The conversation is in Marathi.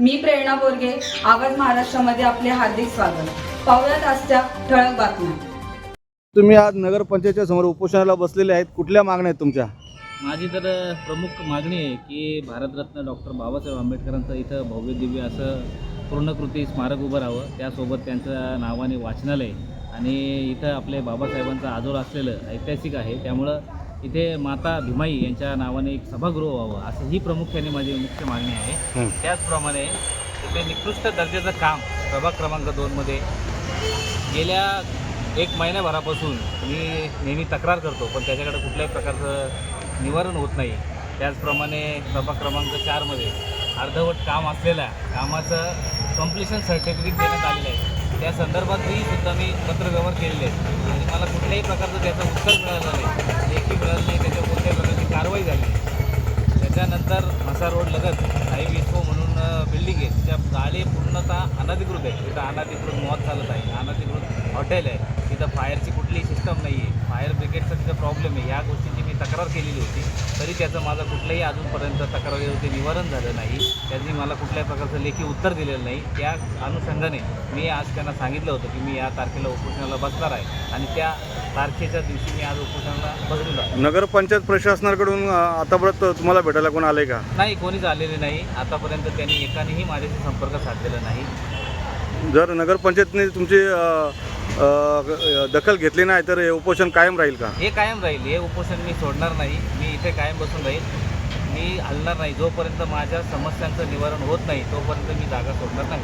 मी प्रेरणा बोरगे आवाज महाराष्ट्रामध्ये आपले हार्दिक स्वागत. पाहुयात आजच्या ठळक बातम्या. तुम्ही आज नगरपंचायतच्या समोर उपोषणाला बसलेले आहेत. कुठल्या मागण्या आहेत तुमच्या? माझी तर प्रमुख मागणी आहे की भारतरत्न डॉक्टर बाबासाहेब आंबेडकरांचं इथं भव्य दिव्य असं पूर्णकृती स्मारक उभं राहावं. त्यासोबत त्यांचं नावाने वाचनालय आणि इथं आपले बाबासाहेबांचं आजोळ असलेलं ऐतिहासिक आहे. त्यामुळं इथे माता भीमाई यांच्या नावाने एक सभागृह व्हावं असं ही प्रामुख्याने माझी मुख्य मागणी आहे. त्याचप्रमाणे इथे निकृष्ट दर्जाचं काम प्रभाग क्रमांक दोनमध्ये गेल्या एक महिन्याभरापासून मी नेहमी तक्रार करतो पण त्याच्याकडे कुठल्याही प्रकारचं निवारण होत नाही. त्याचप्रमाणे प्रभाग क्रमांक चारमध्ये अर्धवट काम असलेल्या कामाचं कम्प्लिशन सर्टिफिकेट देण्यात आलेलं आहे. त्या संदर्भातही सुद्धा मी पत्रव्यवहार केलेले आहेत. आणि मला कुठल्याही प्रकारचं त्याचं उत्तर मिळालं नाही लेखी मिळालं नाही त्याच्यावर कोणत्याही प्रकारची कारवाई झाली नाही. त्याच्यानंतर म्हसा रोड लगत आई विस्को म्हणून बिल्डिंग आहे. त्या गाडी पूर्णतः अनधिकृत आहे. तिथं अनधिकृत मॉत चालत आहे. अनधिकृत हॉटेल आहे. तिथं फायरची कुठलीही सिस्टम नाही आहे फायर ब्रिगेडचा तिथं प्रॉब्लेम आहे. ह्या गोष्टी तक्रार केलेली होती. तरी त्याचं माझं कुठलंही अजूनपर्यंत तक्रारीवरती निवारण झालं नाही. त्यांनी मला कुठल्याही प्रकारचं लेखी उत्तर दिलेलं नाही. त्या अनुषंगाने मी आज त्यांना सांगितलं होतं की मी या तारखेला उपोषणाला बसणार आहे आणि त्या तारखेच्या दिवशी मी आज उपोषणाला बसलेलो आहे. नगरपंचायत प्रशासनाकडून आतापर्यंत तुम्हाला भेटायला कोण आले का? नाही कोणीच आलेले नाही. आतापर्यंत त्यांनी एकानेही माझ्याशी संपर्क साधलेला नाही. जर नगरपंचायतने तुमची दखल घेतली नाही तर हे उपोषण कायम राहील का? हे कायम राहील. हे उपोषण मी सोडणार नाही. मी इथे कायम बसून राहील. मी हलणार नाही. जोपर्यंत माझ्या समस्यांचं निवारण होत नाही तोपर्यंत मी जागा सोडणार नाही.